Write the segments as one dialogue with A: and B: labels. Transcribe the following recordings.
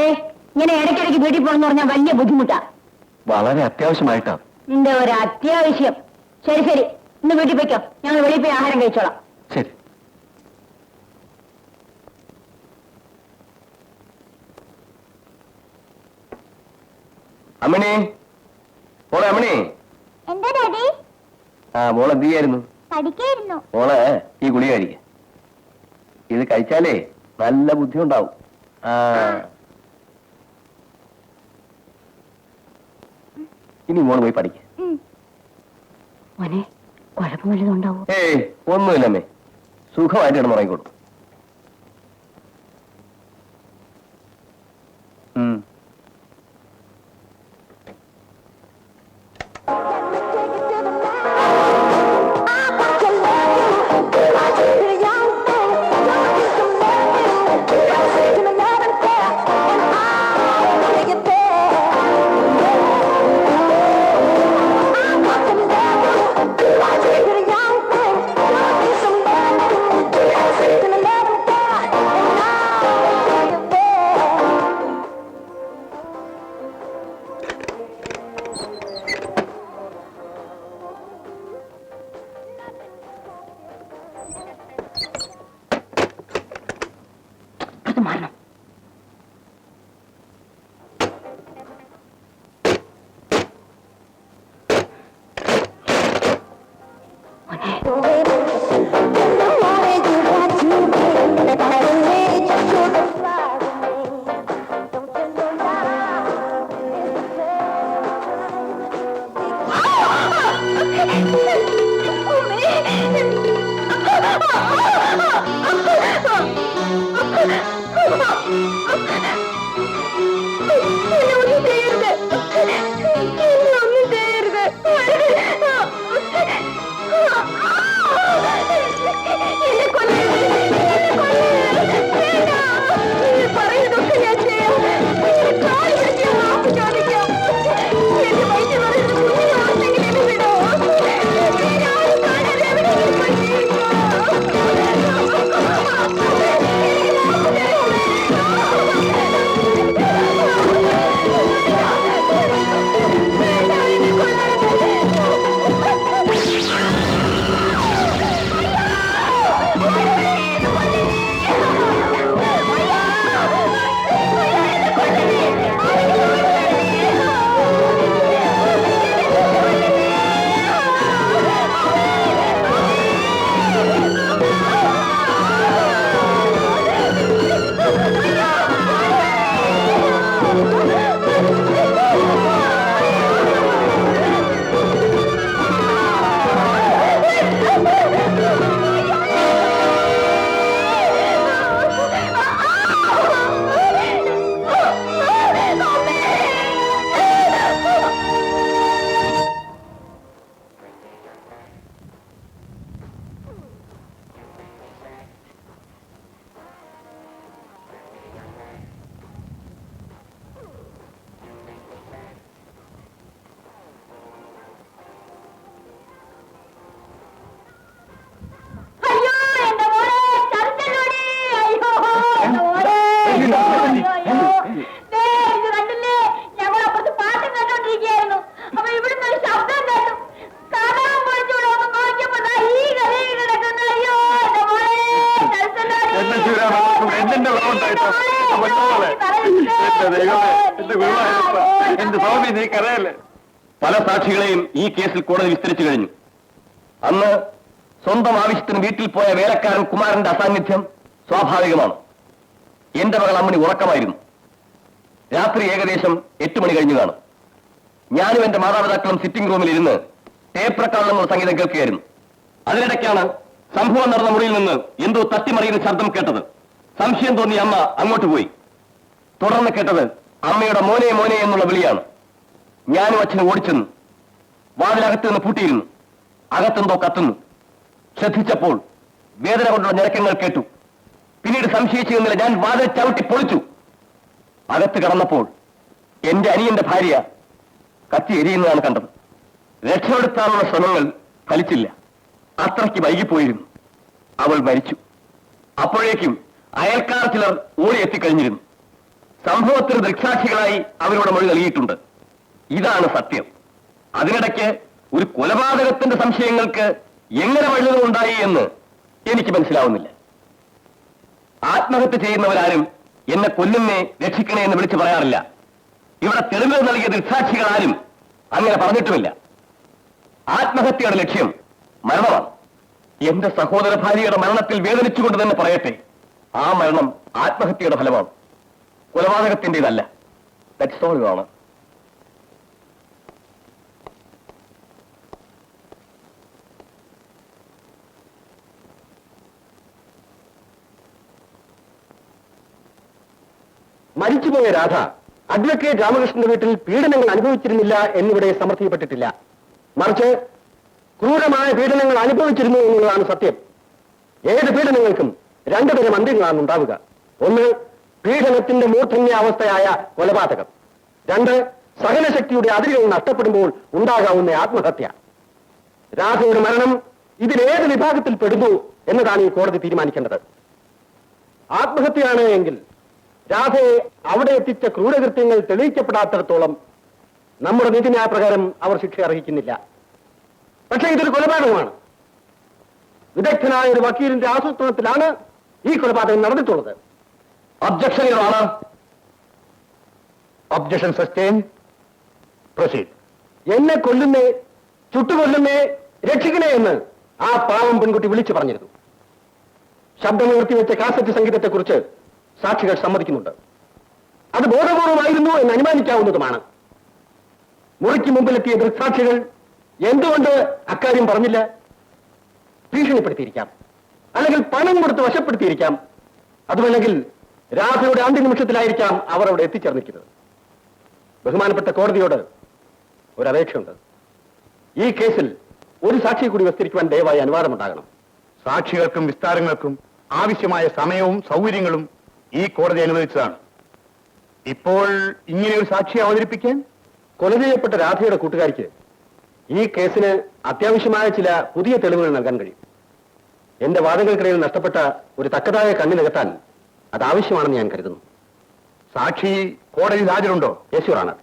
A: ഇങ്ങനെ ഇടയ്ക്കിടയ്ക്ക് വീട്ടിൽ പോകണമെന്ന് പറഞ്ഞാൽ വലിയ ബുദ്ധിമുട്ടാ.
B: വളരെ അത്യാവശ്യമായിട്ടാ.
A: നിന്റെ ഒരു അത്യാവശ്യം. ശരി ശരി. ഇന്ന് വീട്ടിൽ പോയിക്കോ. ഞങ്ങൾ വെളിയിൽ പോയി ആഹാരം കഴിച്ചോളാം.
B: ശരി. അമ്മണി. മോളെ അമ്മണി.
C: എന്താ ഡാഡി?
B: ആ മോളെ എന്ത് ചെയ്യായിരുന്നു?
C: പഠിക്കായിരുന്നു.
B: മോളെ ഈ ഗുളിക കഴിക്ക. ഇത് കഴിച്ചാലേ നല്ല ബുദ്ധി ഉണ്ടാവും ആ. ഇനി മോൾ പോയി പഠിക്ക.
A: മോനെ കുഴപ്പം വല്ലതും ഉണ്ടാവോ?
B: ഏയ് ഒന്നുമില്ലമ്മേ. സുഖമായിട്ട് ഉറങ്ങിക്കോളൂ.
A: ഈ
B: കേസിൽ കോടതി വിസ്തരിച്ചു കഴിഞ്ഞു. അന്ന് സ്വന്തം ആവശ്യത്തിന് വീട്ടിൽ പോയ വേലക്കാരൻ കുമാരന്റെ അസാന്നിധ്യം സ്വാഭാവികമാണ്. എന്റെ മകൾ അമ്മണി ഉറക്കമായിരുന്നു. രാത്രി ഏകദേശം എട്ട് മണി കഴിഞ്ഞു കാണും. ഞാനും എന്റെ മാതാപിതാക്കളും സിറ്റിംഗ് റൂമിൽ ഇരുന്ന് ടേപ്പ് സംഗീതം കേൾക്കുകയായിരുന്നു. അതിനിടയ്ക്കാണ് സംഭവം നടന്ന മുറിയിൽ നിന്ന് എന്തോ തട്ടിമറിയുന്ന ശബ്ദം കേട്ടത്. സംശയം തോന്നിയ അമ്മ അങ്ങോട്ട് പോയി. തുടർന്ന് കേട്ടത് അമ്മയുടെ മോനെ മോനെ എന്നുള്ള വിളിയാണ്. ഞാനും അച്ഛനും ഓടിച്ചെന്നു വാതിലകത്ത് നിന്ന് പൂട്ടിയിരുന്നു. അകത്തെന്തോ കത്തുന്നു. ശ്രദ്ധിച്ചപ്പോൾ വേദന കൊണ്ടുള്ള ഞരക്കങ്ങൾ കേട്ടു. പിന്നീട് സംശയിച്ചു എന്നില്ല ഞാൻ വാതിൽ ചവിട്ടി പൊളിച്ചു. അകത്ത് കടന്നപ്പോൾ എന്റെ അനിയന്റെ ഭാര്യ കത്തി എരിയുന്നതാണ് കണ്ടത്. രക്ഷപ്പെടുത്താനുള്ള ശ്രമങ്ങൾ ഫലിച്ചില്ല. അത്രയ്ക്ക് വൈകിപ്പോയിരുന്നു. അവൾ മരിച്ചു. അപ്പോഴേക്കും അയൽക്കാർ ചിലർ ഓടി എത്തിക്കഴിഞ്ഞിരുന്നു. സംഭവത്തിന് ദൃക്സാക്ഷികളായി അവരുടെ മൊഴി നൽകിയിട്ടുണ്ട്. ഇതാണ് സത്യം. അതിനിടയ്ക്ക് ഒരു കൊലപാതകത്തിന്റെ സംശയങ്ങൾക്ക് എങ്ങനെ വഴുതുണ്ടായി എന്ന് എനിക്ക് മനസ്സിലാവുന്നില്ല. ആത്മഹത്യ ചെയ്യുന്നവരാരും എന്നെ കൊല്ലുന്നേ രക്ഷിക്കണേ എന്ന് വിളിച്ചു പറയാറില്ല. ഇവിടെ തെളിവുകൾ നൽകിയ ദൃക്സാക്ഷികൾ ആരും അങ്ങനെ പറഞ്ഞിട്ടുമില്ല. ആത്മഹത്യയുടെ ലക്ഷ്യം മരണമാണ്. എന്റെ സഹോദര ഭാര്യയുടെ മരണത്തിൽ വേദനിച്ചുകൊണ്ട് തന്നെ പറയട്ടെ ആ മരണം ആത്മഹത്യയുടെ ഫലമാണ്. കൊലപാതകത്തിന്റെതല്ല. ദാറ്റ്സ് ഓൾ ആണ്
D: മരിച്ചുപോയ രാധ അഡ്വക്കേറ്റ് രാമകൃഷ്ണന്റെ വീട്ടിൽ പീഡനങ്ങൾ അനുഭവിച്ചിരുന്നില്ല എന്നിവിടെ സമർത്ഥിക്കപ്പെട്ടിട്ടില്ല. മറിച്ച് ക്രൂരമായ പീഡനങ്ങൾ അനുഭവിച്ചിരുന്നു എന്നുള്ളതാണ് സത്യം. ഏത് പീഡനങ്ങൾക്കും രണ്ടുതരം അന്ത്യങ്ങളാണ് ഉണ്ടാവുക. ഒന്ന് പീഡനത്തിന്റെ മൂർധന്യ അവസ്ഥയായ കൊലപാതകം. രണ്ട് സഹനശക്തിയുടെ അതിരുകൾ നഷ്ടപ്പെടുമ്പോൾ ഉണ്ടാകാവുന്ന ആത്മഹത്യ. രാധയുടെ മരണം ഇതിലേത് വിഭാഗത്തിൽ പെടുന്നു എന്നതാണ് ഈ കോടതി തീരുമാനിക്കേണ്ടത്. ആത്മഹത്യയാണ് എങ്കിൽ രാധയെ അവിടെ എത്തിച്ച ക്രൂരകൃത്യങ്ങൾ തെളിയിക്കപ്പെടാത്തിടത്തോളം നമ്മുടെ നീതിന്യായ പ്രകാരം അവർ ശിക്ഷ അർഹിക്കുന്നില്ല. പക്ഷേ ഇതൊരു കൊലപാതകമാണ്. വിദഗ്ധനായ ഒരു വക്കീലിന്റെ ആസൂത്രണത്തിലാണ് ഈ കൊലപാതകം നടന്നിട്ടുള്ളത്. ഒബ്ജക്ഷൻ സസ്റ്റെയിൻ പ്രൊസീഡ് എന്നെ കൊല്ലുന്നേ ചുട്ടുകൊല്ലുന്നേ രക്ഷിക്കണേ എന്ന് ആ പാവം പെൺകുട്ടി വിളിച്ചു പറഞ്ഞിരുന്നു. ശബ്ദമുയർത്തി വെച്ച കാസറ്റ് സംഗീതത്തെക്കുറിച്ച് സാക്ഷികൾ സമ്മതിക്കുന്നുണ്ട്. അത് ബോധപൂർവമായിരുന്നു എന്ന് അനുമാനിക്കാവുന്നതുമാണ്. മുറിക്ക് മുമ്പിലെത്തിയ ദൃക്സാക്ഷികൾ എന്തുകൊണ്ട് അക്കാര്യം പറഞ്ഞില്ല? ഭീഷണിപ്പെടുത്തിയിരിക്കാം. അല്ലെങ്കിൽ പണം കൊടുത്ത് വശപ്പെടുത്തിയിരിക്കാം. അതുമല്ലെങ്കിൽ രാധയുടെ അന്ത്യനിമിഷത്തിലായിരിക്കാം അവർ അവിടെ എത്തിച്ചേർന്നിരിക്കുന്നത്. ബഹുമാനപ്പെട്ട കോടതിയോട് ഒരു ഈ കേസിൽ ഒരു സാക്ഷിയെ കൂടി വിസ്തരിക്കുവാൻ ദയവായി അനുവാദമുണ്ടാകണം.
E: സാക്ഷികൾക്കും വിസ്താരങ്ങൾക്കും ആവശ്യമായ സമയവും സൗകര്യങ്ങളും ഈ കോടതി അനുവദിച്ചതാണ്. ഇപ്പോൾ ഇങ്ങനെ ഒരു സാക്ഷിയെ അവതരിപ്പിക്കാൻ
D: കൊല ചെയ്യപ്പെട്ട രാധയുടെ കൂട്ടുകാരിക്ക് ഈ കേസിന് അത്യാവശ്യമായ ചില പുതിയ തെളിവുകൾ നൽകാൻ കഴിയും. എന്റെ വാദങ്ങൾക്കിടയിൽ നഷ്ടപ്പെട്ട ഒരു തക്കതായ കണ്ണി നികത്താൻ അത് ആവശ്യമാണെന്ന് ഞാൻ കരുതുന്നു.
E: സാക്ഷി കോടതിയിൽ ഹാജരുണ്ടോ?
D: യേശുറാണ്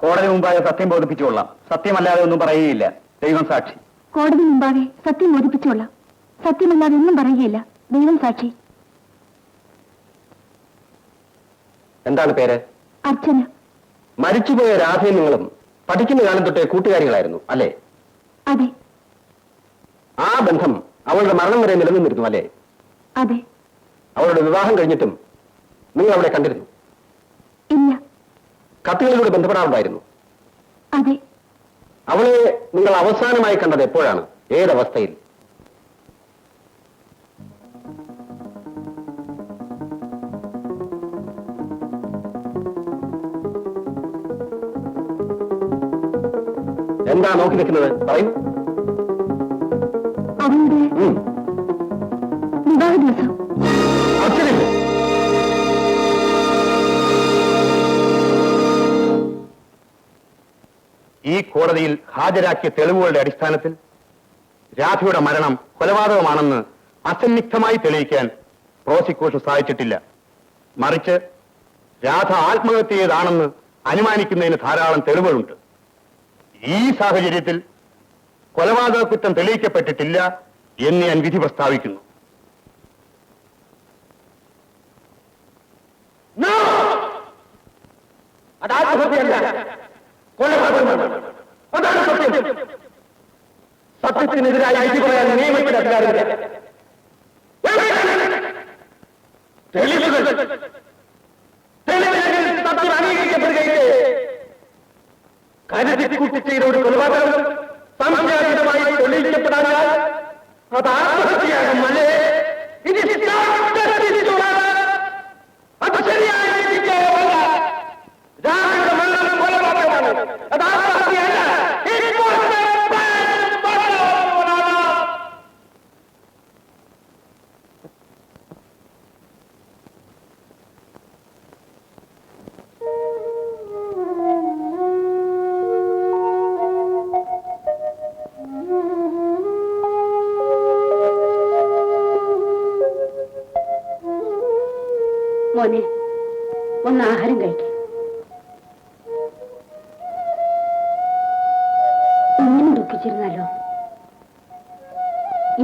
B: കോടതി മുമ്പാകെ സത്യം ബോധിപ്പിച്ചുകൊള്ളാം. സത്യമല്ലാതെ ഒന്നും പറയുകയില്ല. ദൈവം സാക്ഷി.
C: കോടതി മുമ്പാകെ സത്യം ബോധിപ്പിച്ചോളാം സത്യമല്ലാതെ ഒന്നും പറയുകയില്ല. ദൈവം സാക്ഷി.
D: എന്താണ് പേര്?
C: അർച്ചന.
D: മരിച്ചുപോയ രാധയും നിങ്ങളും പഠിക്കുന്ന കാലം തൊട്ടേ കൂട്ടുകാരികളായിരുന്നു അല്ലേ?
C: അതെ.
D: ആ ബന്ധം അവളുടെ മരണം വരെ നിലനിന്നിരുന്നു അല്ലേ?
C: അതെ.
D: അവളുടെ വിവാഹം കഴിഞ്ഞിട്ടും നിങ്ങൾ അവളെ കണ്ടിരുന്നു. കത്തുകളിലൂടെ ബന്ധപ്പെടാറുണ്ടായിരുന്നു.
C: അതെ.
D: അവളെ നിങ്ങൾ അവസാനമായി കണ്ടത് എപ്പോഴാണ്? ഏതവസ്ഥയിൽ? എന്താ നോക്കി നിൽക്കുന്നത്? പറയും.
C: അവളുടെ
E: ഹാജരാക്കിയ തെളിവുകളുടെ അടിസ്ഥാനത്തിൽ രാധയുടെ മരണം കൊലപാതകമാണെന്ന് അസന്നിഗ്ധമായി തെളിയിക്കാൻ പ്രോസിക്യൂഷൻ സാധിച്ചിട്ടില്ല മറിച്ച് രാധ ആത്മഹത്യ ചെയ്താണെന്ന് അനുമാനിക്കുന്നതിന് ധാരാളം തെളിവുകളുണ്ട്. ഈ സാഹചര്യത്തിൽ കൊലപാതക കുറ്റം തെളിയിക്കപ്പെട്ടിട്ടില്ല എന്ന് ഞാൻ വിധി പ്രസ്താവിക്കുന്നു.
D: അത് കൊലപാതകമാണ് സത്യം സത്യത്തിനെതിരായി വിധി പറയാൻ നിയമത്തിന് അധികാരമില്ല. തെളിവുകൾ. തെളിവുകൾ സത്യം അംഗീകരിക്കപ്പെടുകയില്ലേ? കരുതിക്കൂട്ടി ചെയ്ത കൊലപാതകം. സംശയാതീതമായി തെളിയിക്കപ്പെടാനാൽ അത് ആത്മഹത്യയാകും അല്ലേ?
A: മോനെ ഒന്ന് ആഹാരം കഴിക്കും. ഇങ്ങനെ ദുഃഖിച്ചിരുന്നാലോ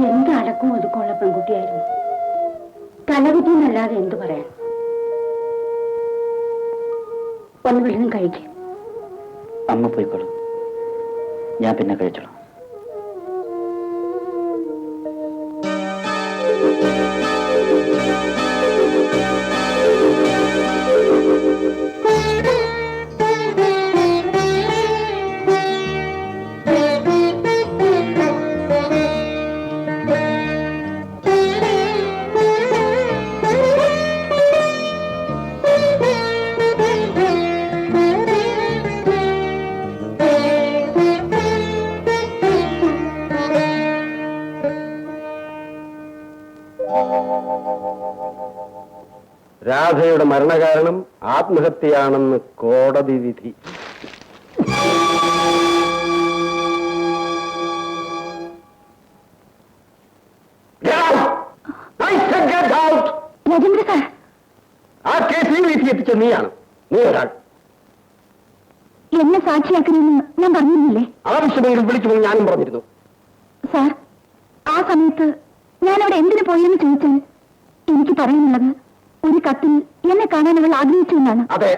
A: എന്ത് അടക്കും ഒതുക്കമുള്ള പെൺകുട്ടിയായിരുന്നു. തലകുത്തിന്നല്ലാതെ എന്തു പറയാൻ? ഒന്ന് വല്ലതും കഴിക്കും.
F: അമ്മ പോയിക്കോളൂ. ഞാൻ പിന്നെ കഴിച്ചോളാം.
D: മരണകാരണം ആത്മഹത്യയാണെന്ന് കോടതി വിധി!
C: രാജേന്ദ്ര സാർ
D: ആ കേസിൽ വിധി എത്തിച്ച നീയാണ്. നീ ഒരാൾ.
C: എന്നെ സാക്ഷിയാക്കണമെന്ന് ഞാൻ പറഞ്ഞില്ലേ
D: ആവശ്യമെങ്കിൽ വിളിക്കുമെന്ന് ഞാനും പറഞ്ഞിരുന്നു.
C: സാർ ആ സമയത്ത് ഞാൻ അവിടെ എന്തിനു പോയെന്ന് ചോദിച്ചാൽ എനിക്ക് പറയാനുള്ളത് ഒരു കത്തിൽ എന്നെ കാണാൻ അവൾ ആഗ്രഹിച്ചു എന്നാണ്.
D: അതെ.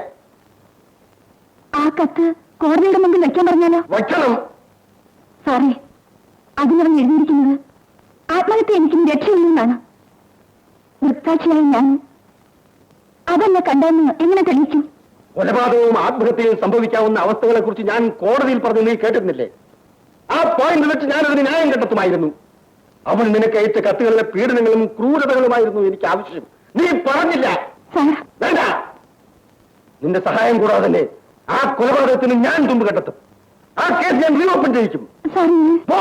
C: ആ കത്ത് കോടതിയുടെ മുമ്പിൽ വെക്കാൻ പറഞ്ഞാലോ?
D: വയ്ക്കണം.
C: സാറേ അതിനവൻ എഴുതിയിരിക്കുന്നത് ആത്മഹത്യ എനിക്ക് രക്ഷയില്ലെന്നാണ് വൃത്താക്ഷിയായി ദൃക്സാക്ഷിയായി ഞാൻ അതല്ല കണ്ടെന്ന് എങ്ങനെ തെളിയിക്കും
D: കൊലപാതകവും ആത്മഹത്യയും സംഭവിക്കാവുന്ന അവസ്ഥകളെ കുറിച്ച് ഞാൻ കോടതിയിൽ പറഞ്ഞു നീ കേട്ടിരുന്നില്ലേ? ആ പോയിന്റ് വെച്ച് ഞാൻ അതിന് ന്യായം കണ്ടെത്തുമായിരുന്നു. അവൻ നിനക്ക് അയച്ച കത്തുകളിലെ പീഡനങ്ങളും ക്രൂരതകളുമായിരുന്നു എനിക്ക് ആവശ്യം. നീ പറഞ്ഞില്ല. വേണ്ട. നിന്റെ സഹായം കൂടാതെ ആ കൊലപാതകത്തിന് ഞാൻ തുമ്പ് കണ്ടെത്തും ആ കേസ് ഞാൻ റീഓപ്പൺ ചെയ്യിക്കും. പോ.